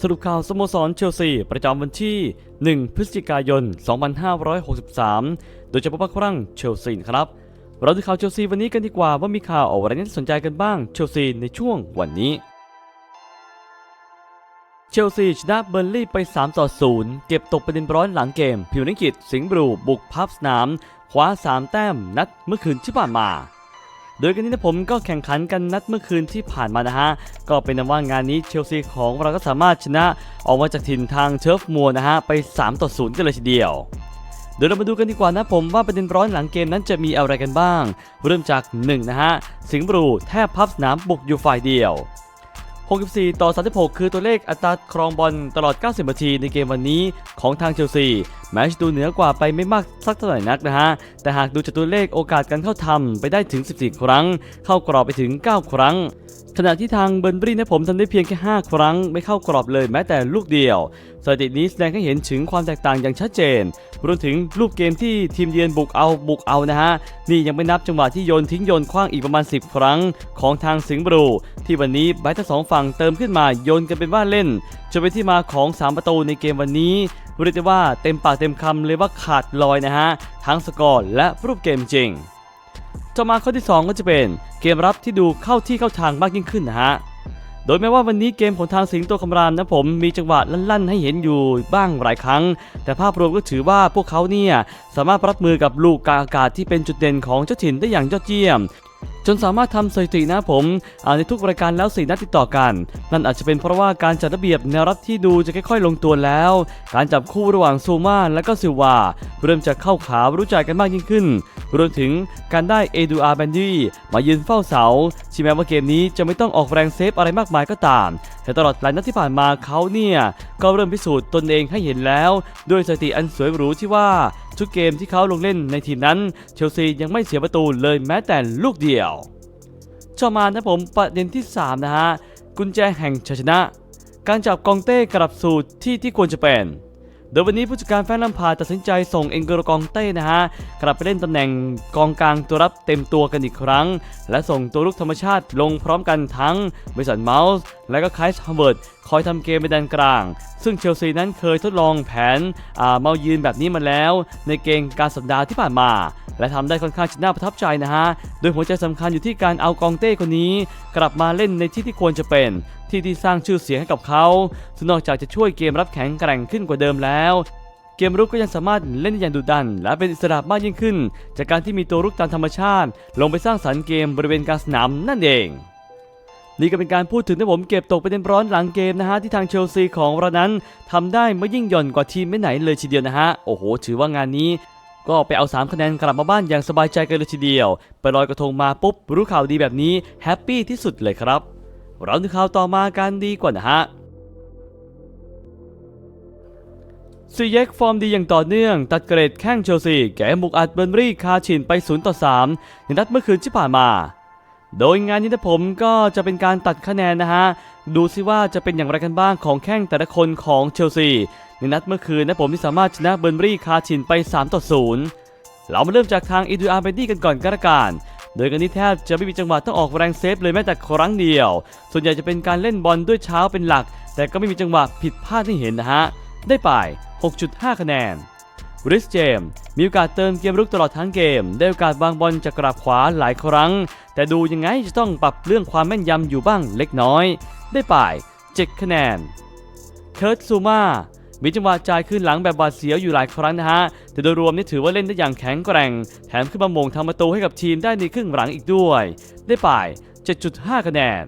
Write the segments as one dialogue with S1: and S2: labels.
S1: สรุปข่าวสโมสรเชลซี ประจำวันที่ 1 พฤศจิกายน 2563 โดยเฉพาะพักครั้งเชลซีครับ เราดูข่าวเชลซีวันนี้กันดีกว่าว่ามีข่าวอะไรน่าสนใจกันบ้างเชลซีในช่วงวันนี้ เชลซีชนะเบอร์ลี่ไป 3 ต่อ 0 เก็บตกประเด็นร้อนหลังเกม พิวนิกิตสิงห์บรูบุกพับสนามคว้า 3 แต้มนัดเมื่อคืนที่ผ่านมา โดยกันนี้นะผมก็แข่งขันกันนัดเมื่อคืนที่ผ่านมานะฮะ ก็เป็นนว่างานนี้เชลซีของเราก็สามารถชนะออกมาจากถิ่นทางเชิร์ฟมัวนะฮะ ไป3ต่อ0กันเลยทีเดียวเดี๋ยวเรามาดูกันดีกว่านะผมว่าประเด็นร้อนหลังเกมนั้นจะมีอะไรกันบ้าง เริ่มจาก1นะฮะสิงห์บรูแทบพับสนามบุกอยู่ฝ่ายเดียว 64 ต่อ 36 คือตัวเลขอัตราครองบอลตลอด 90 นาทีในเกมวันนี้ของทางเชลซีแม้จะดูเหนือกว่าไปไม่มากสักเท่าไหร่นักนะฮะ แต่หากดูจากตัวเลขโอกาสการเข้าทำไปได้ถึง 14 ครั้ง เข้ากรอบไปถึง 9 ครั้งขณะที่ทางเบอร์นบรีนะผมทำได้เพียงแค่ 5 ครั้ง ไม่เข้ากรอบเลยแม้แต่ลูกเดียวสถิตินี้แสดงให้เห็นถึงความแตกต่างอย่างชัดเจนรวมถึงรูปเกมที่ทีมเยือนบุกเอาบุกเอานะฮะ นี่ยังไม่นับจังหวะที่โยนทิ้งโยนคว้างอีกประมาณ 10 ครั้งของทางสิงห์บรูที่วันนี้แบททั้งสองฝั่งเติมขึ้นมาโยนกันเป็นว่าเล่นจนเป็นที่มาของ 3 ประตูในเกมวันนี้เรียกได้ว่าเต็มปากเต็มคำเลยว่าขาดลอยนะฮะทั้งสกอร์และรูปเกมจริงต่อมาข้อที่ 2 ก็จะเป็นเกมรับที่ดูเข้าที่เข้าทางมากยิ่งขึ้นนะฮะ ดยแม้ว่าวันนี้เกมของทางสิงโตคำรามนะผมมีจังหวะลั่นๆ ให้เห็นอยู่บ้างหลายครั้ง แต่ภาพรวมก็ถือว่าพวกเขาเนี่ยสามารถรับมือกับลูกกาอากาศที่เป็นจุดเด่นของเจ้าถิ่นได้อย่างยอดเยี่ยม จนสามารถทำสถิตินะผมอ่าในทุกรายการแล้วสี่นัดติดต่อกัน นั่นอาจจะเป็นเพราะว่าการจัดระเบียบแนวรับที่ดูจะค่อยๆ ลงตัวแล้ว การจับคู่ระหว่างซูมาและก็ซิวาเริ่มจะเข้าขารู้ใจกันมากยิ่งขึ้น รวมถึงการได้เอดูอาร์แบนดี้มายืนเฝ้าเสาที่แม้ว่าเกมนี้จะไม่ต้องออกแรงเซฟอะไรมากมายก็ตาม แต่ตลอดหลายนัดที่ผ่านมาเขาเนี่ย ก็เริ่มพิสูจน์ตนเองให้เห็นแล้ว ด้วยสถิติอันสวยหรูที่ว่าทุกเกมที่เขาลงเล่นในทีมนั้น เชลซียังไม่เสียประตูเลยแม้แต่ลูกเดียว ต่อมานะผมประเด็นที่ 3 นะฮะ กุญแจแห่งชัยชนะ การจับกองเต้กลับสู่ที่ที่ควรจะเป็น โดยวันนี้ผู้จัดการแฟนลัมพาตัดสินใจส่งเอ็นโกโรกองเต้นะฮะกลับไปเล่นตำแหน่งกองกลางตัวรับเต็มตัวกันอีกครั้ง และส่งตัวลุกธรรมชาติลงพร้อมกันทั้งเบสันเมาส์และก็ไคลส์ฮัมเวิร์ดคอยทำเกมเป็นแดนกลาง ซึ่งเชลซีนั้นเคยทดลองแผนอ่าเมายืนแบบนี้มาแล้ว ในเกมการสัปดาห์ที่ผ่านมา และทำได้ค่อนข้างจะน่าประทับใจนะฮะ โดยหัวใจสำคัญอยู่ที่การเอากองเต้คนนี้ กลับมาเล่นในที่ที่ควรจะเป็น ที่ที่สร้างชื่อเสียงให้กับเขาซึ่งนอกจากจะช่วยเกมรับแข็งแกร่งขึ้นกว่าเดิมแล้ว เกมรุกก็ยังสามารถเล่นได้อย่างดุดัน และเป็นอิสระมากยิ่งขึ้น จากการที่มีตัวรุกตามธรรมชาติ ลงไปสร้างสรรค์เกมบริเวณกลางสนามนั่นเองนี่ก็เป็นการพูดถึงที่ผมเก็บตกประเด็นร้อนหลังเกมนะฮะ ที่ทางเชลซีของเรานั้นทำได้ไม่ยิ่งหย่อนกว่าทีมไม่ไหนเลยทีเดียวนะฮะ โอ้โห ถือว่างานนี้ ก็ไปเอา 3 คะแนนกลับมาบ้านอย่างสบายใจกันเลยทีเดียว ไปลอยกระทงมาปุ๊บ รู้ข่าวดีแบบนี้แฮปปี้ที่สุดเลยครับ เราดูข่าวต่อมากันดีกว่านะฮะซีเย็กฟอร์มดีอย่างต่อเนื่อง ตัดเกรดแข้งเชลซีแกบุกอัดเบอร์นรี่คาชินไป 0 ต่อ 3 ในนัดเมื่อคืนที่ผ่านมา โดยงานนี้นะผมก็จะเป็นการตัดคะแนนนะฮะ ดูซิว่าจะเป็นอย่างไรกันบ้างของแข้งแต่ละคนของเชลซีในนัดเมื่อคืนนะผมที่สามารถชนะเบอร์นรี่คาชินไป 3 ต่อ 0 เรามาเริ่มจากทางอีดูอาร์เบนดี้กันก่อนก็แล้วกัน โดยกันนี้แทบจะไม่มีจังหวะต้องออกแรงเซฟเลยแม้แต่ครั้งเดียว ส่วนใหญ่จะเป็นการเล่นบอลด้วยเช้าเป็นหลัก แต่ก็ไม่มีจังหวะผิดพลาดให้เห็นนะฮะ ได้ไป 6.5 คะแนนริสเจมส์มีโอกาสเติมเกมรุกตลอดทั้งเกม ได้โอกาสวางบอลจากกราบขวาหลายครั้ง แต่ดูยังไงจะต้องปรับเรื่องความแม่นยำอยู่บ้างเล็กน้อย ได้ไป 7 คะแนนเคิร์ตซูมา มีจังหวะจ่ายขึ้นหลังแบบบาดเสียวอยู่หลายครั้งนะฮะ แต่โดยรวมนี่ถือว่าเล่นได้อย่างแข็งแกร่ง แถมขึ้นมามงทำประตูให้กับทีมได้ในครึ่งหลังอีกด้วย ได้ไป 7.5 คะแนน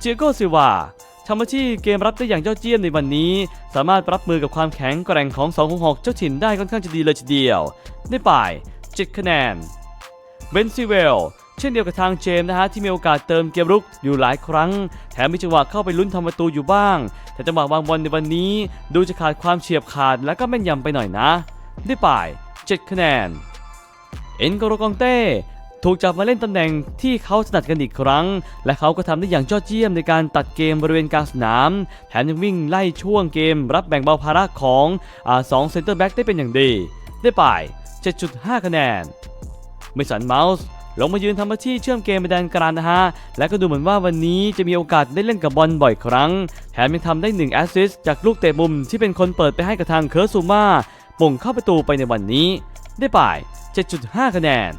S1: เจโกซิวาทำหน้าที่เกมรับได้อย่างยอดเยี่ยมในวันนี้ สามารถรับมือกับความแข็งแกร่งของ2ของ6เจ้าถิ่นได้ค่อนข้างจะดีเลยทีเดียว ได้ไป 7 คะแนน เบนซิเวล เช่นเดียวกับทางเจมส์นะฮะที่มีโอกาสเติมเกมรุกอยู่หลายครั้ง แถมมีจังหวะเข้าไปลุ้นทำประตูอยู่บ้าง แต่จังหวะวางบอลในวันนี้ ดูจะขาดความเฉียบขาดและก็แม่นยำไปหน่อยนะ ได้ไป7คะแนน เอ็นโกโรกองเต้ถูกจับมาเล่นตำแหน่งที่เขาถนัดกันอีกครั้ง และเขาก็ทำได้อย่างยอดเยี่ยมในการตัดเกมบริเวณกลางสนาม แถมยังวิ่งไล่ช่วงเกม รับแบ่งเบาภาระของอสองเซนเตอร์แบ็กได้เป็นอย่างดี ได้ไป 7.5 คะแนนเมสันเมาส์ ลงมายืนทำหน้าที่เชื่อมเกมไปแดนกลางนะฮะ และก็ดูเหมือนว่าวันนี้จะมีโอกาสได้เล่นกับบอลบ่อยครั้ง แถมยังทำได้1แอสซิสต์จากลูกเตะมุมที่เป็นคนเปิดไปให้กับทางเคิร์ซูมาป่งเข้าประตูไปในวันนี้ ได้ไป7.5 คะแนน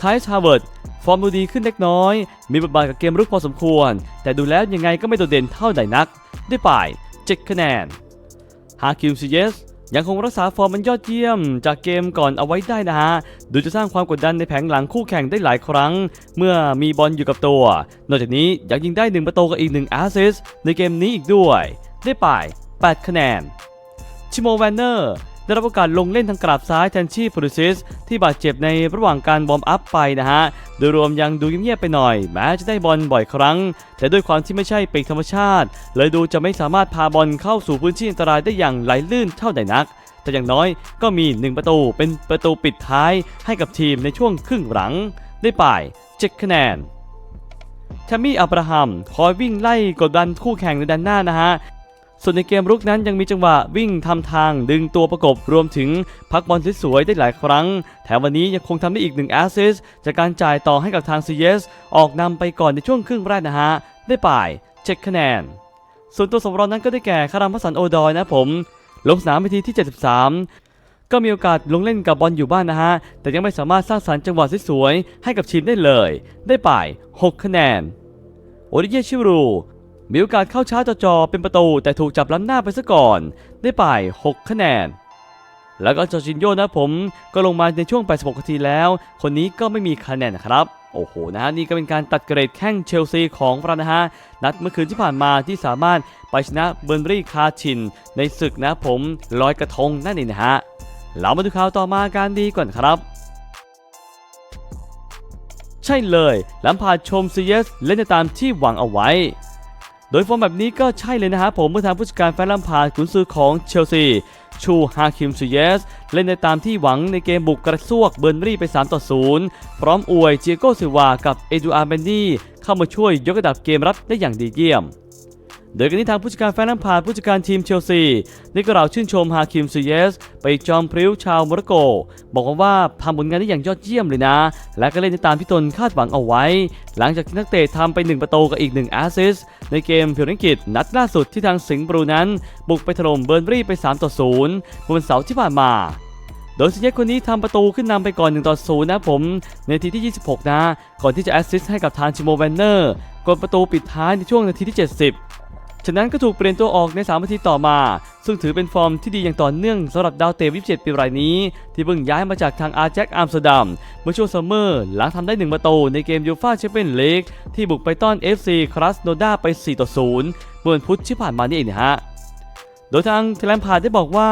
S1: คายชาเวิร์ดฟอร์มดูดีขึ้นเล็กน้อย มีบทบาทกับเกมรุกพอสมควร แต่ดูแล้วยังไงก็ไม่โดดเด่นเท่าใดนัก ได้ไป7คะแนนฮาคิมซิเยส ยังคงรักษาฟอร์มมันยอดเยี่ยม จากเกมก่อนเอาไว้ได้นะฮะดูจะสร้างความกดดันในแผงหลังคู่แข่งได้หลายครั้ง เมื่อมีบอลอยู่กับตัว นอกจากนี้ยังยิงได้ 1 ประตูกับอีก1แอสซิสในเกมนี้อีกด้วย ได้ไป 8 คะแนน ชิโมแวนเนอร์ ได้รับโอกาสลงเล่นทางกราบซ้ายแทนชีพรูซิสที่บาดเจ็บในระหว่างการวอมอัพไปนะฮะ โดยรวมยังดูเงียบๆไปหน่อย แม้จะได้บอลบ่อยครั้ง แต่ด้วยความที่ไม่ใช่ปีกธรรมชาติ เลยดูจะไม่สามารถพาบอลเข้าสู่พื้นที่อันตรายได้อย่างไหลลื่นเท่าใดนัก แต่อย่างน้อยก็มี 1 ประตูเป็นประตูปิดท้ายให้กับทีมในช่วงครึ่งหลัง ได้ไป7คะแนนแทมมี่อับราฮัมคอยวิ่งไล่กดดันคู่แข่งในด้านหน้านะฮะ ส่วนในเกมรุกนั้นยังมีจังหวะวิ่งทำทางดึงตัวประกบรวมถึงพักบอลสวยๆได้หลายครั้ง แถมวันนี้ยังคงทำได้อีกหนึ่งแอสซิสจากการจ่ายต่อให้กับทาง CS ออกนำไปก่อนในช่วงครึ่งแรกนะฮะ ได้ป่าย7คคะแนน ส่วนตัวสำรองนั้นก็ได้แก่คารามพัสันโอดอยนะผมลงสนามไปทีที่ 73ก็มีโอกาสลงเล่นกับบอลอยู่บ้านนะฮะ แต่ยังไม่สามารถสร้างสรรค์จังหวะสวยๆให้กับทีมได้เลย ได้ป่าย6คะแนน โอริเยชิรู มีโอกาสเข้าช้าจอๆเป็นประตู แต่ถูกจับล้ำหน้าไปซะก่อน ได้ป่าย6คะแนน แล้วก็จอจินโยนะผมก็ลงมาในช่วง 86นาทีแล้ว คนนี้ก็ไม่มีคะแนนครับโอ้โหนะฮะนี่ก็เป็นการตัดเกรดแข้งเชลซีของเรานะฮะนัดเมื่อคืนที่ผ่านมาที่สามารถไปชนะเบอร์นรี่คาชิน ในศึกนะผมลอยกระทงนั่นเองนะฮะเรามาดูข่าวต่อมาการดีก่อนครับ ใช่เลยลัมพาร์ดชมซีเยสเล่นได้ตามที่หวังเอาไว้ โดยฟอร์มแบบนี้ก็ใช่เลยนะฮะผมเมื่อทางผู้จัดการแฟนลัมพาร์ดกุนซื้อของเชลซีชูฮาคิมซูเยส เล่นได้ตามที่หวังในเกมบุกกระซวกเบอร์นรี่ไป 3 ต่อ 0 พร้อมอวยเจียโกซิวากับเอดูอาร์เบนดี้เข้ามาช่วยยกระดับเกมรับได้อย่างดีเยี่ยม โดยกันนี้ทางผู้จัดการแฟนลัมพาร์ผู้จัดการทีมเชลซีได้กล่าวชื่นชมฮาคิมซูเยส ไปจอมพริ้วชาวโมร็อกโก บอกว่าว่าทำผลงานได้อย่างยอดเยี่ยมเลยนะ และก็เล่นได้ตามที่ตนคาดหวังเอาไว้ หลังจากที่นักเตะทำไป 1 ประตูกับอีก 1 แอสซิสในเกมพิวริงกิตนัดล่าสุดที่ทางสิงห์บรูนั้น บุกไปถล่มเบอร์นรี่ไป3ต่อ0เมื่อวันเสาร์ที่ผ่านมาโดยซิเยสคนนี้ทำประตูขึ้นนำไปก่อน1ต่อ0นะผม ในทีที่ 26 นะ ก่อนที่จะแอสซิสต์ให้กับทางชิโมแวนเนอร์กดประตูปิดท้ายในช่วงนาทีที่ 70 ฉะนั้นก็ถูกเปลี่ยนตัวออกใน3นาทีต่อมา ซึ่งถือเป็นฟอร์มที่ดีอย่างต่อเนื่องสำหรับดาวเตะวิ7ปีรายนี้ ที่เพิ่งย้ายมาจากทางอาร์แจ็คอัมสเตอร์ดัมเมื่อช่วงซัมเมอร์หลังทำได้1ประตูในเกมยูฟ่าแชมเปี้ยนลีกที่บุกไปต้อน FC ครัสโนดาไป4ต่อ0เมื่อวันพุธที่ผ่านมานี่เองนะฮะโดยทางเทเลมพาได้บอกว่า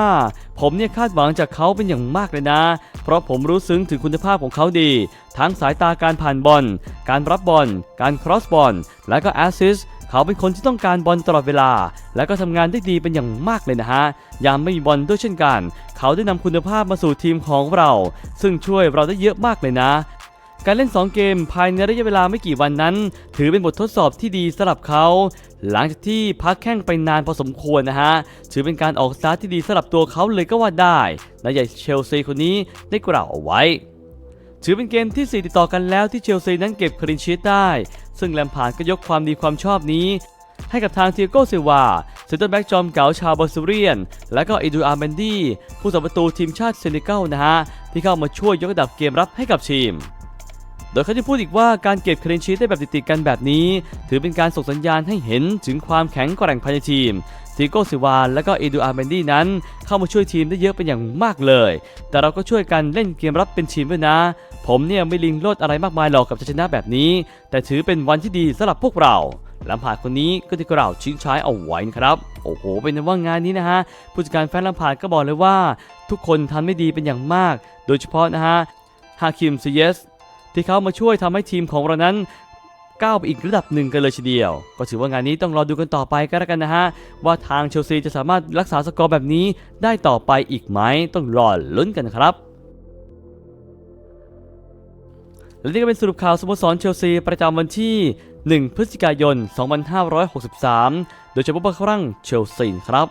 S1: ผมเนี่ยคาดหวังจากเขาเป็นอย่างมากเลยนะ เพราะผมรู้ซึ้งถึงคุณภาพของเขาดี ทั้งสายตาการผ่านบอล การรับบอล การครอสบอล และก็แอสซิสต เขาเป็นคนที่ต้องการบอลตลอดเวลา และก็ทำงานได้ดีเป็นอย่างมากเลยนะฮะ ยามไม่มีบอลด้วยเช่นกัน เขาได้นำคุณภาพมาสู่ทีมของเรา ซึ่งช่วยเราได้เยอะมากเลยนะ การเล่น 2 เกมภายในระยะเวลาไม่กี่วันนั้น ถือเป็นบททดสอบที่ดีสำหรับเขา หลังจากที่พักแข้งไปนานพอสมควรนะฮะ ถือเป็นการออกสตาร์ทที่ดีสำหรับตัวเขาเลยก็ว่าได้และใหญ่เชลซีคนนี้ได้กล่าวเอาไว้ถือเป็นเกมที่ 4 ติดต่อกันแล้วที่เชลซีนั้นเก็บคลีนชีตได้ ซึ่งแลมพาร์ดก็ยกความดีความชอบนี้ให้กับทางเทียโกซิวาเซนเตอร์แบ็กจอมเก๋าชาวบอลซูเรียน และก็เอดูอาร์เมนดี้ผู้สัประตูทีมชาติเซเกัลนะฮะ ที่เข้ามาช่วยยกระดับเกมรับให้กับทีม โดยเขาจะพูดอีกว่าการเก็บคลีนชีตได้แบบติดๆกันแบบนี้ ถือเป็นการส่งสัญญาณให้เห็นถึงความแข็งแกร่งภายในทีมซิโกซิวาและก็เอดูอาร์เมนดี้นั้น เข้ามาช่วยทีมได้เยอะเป็นอย่างมากเลย แต่เราก็ช่วยกันเล่นเกมรับเป็นทีมด้วยนะ ผมเนี่ยไม่ลิงโลดอะไรมากมายหรอกกับชัยชนะแบบนี้ แต่ถือเป็นวันที่ดีสำหรับพวกเราลำพาร์ดคนนี้ก็ที่กล่าวชิงช้ายเอาไว้นะครับโอ้โห เป็นว่างานนี้นะฮะผู้จัดการแฟนลำพาร์ดก็บอกเลยว่า ทุกคนทำไม่ดีเป็นอย่างมาก โดยเฉพาะนะฮะฮาคิมซีเยสที่เขามาช่วยทำให้ทีมของเรานั้นก้าวไปอีกระดับหนึ่งกันเลยทีเดียว ก็ถือว่างานนี้ต้องรอดูกันต่อไปก็แล้วกันนะฮะ ว่าทางเชลซีจะสามารถรักษาสกอร์แบบนี้ได้ต่อไปอีกไหมต้องรอลุ้นกันครับ และนี่ก็เป็นสรุปข่าวสโมสรเชลซีประจำวันที่ 1 พฤศจิกายน 2563 โดยเฉพาะครั้งเชลซีครับ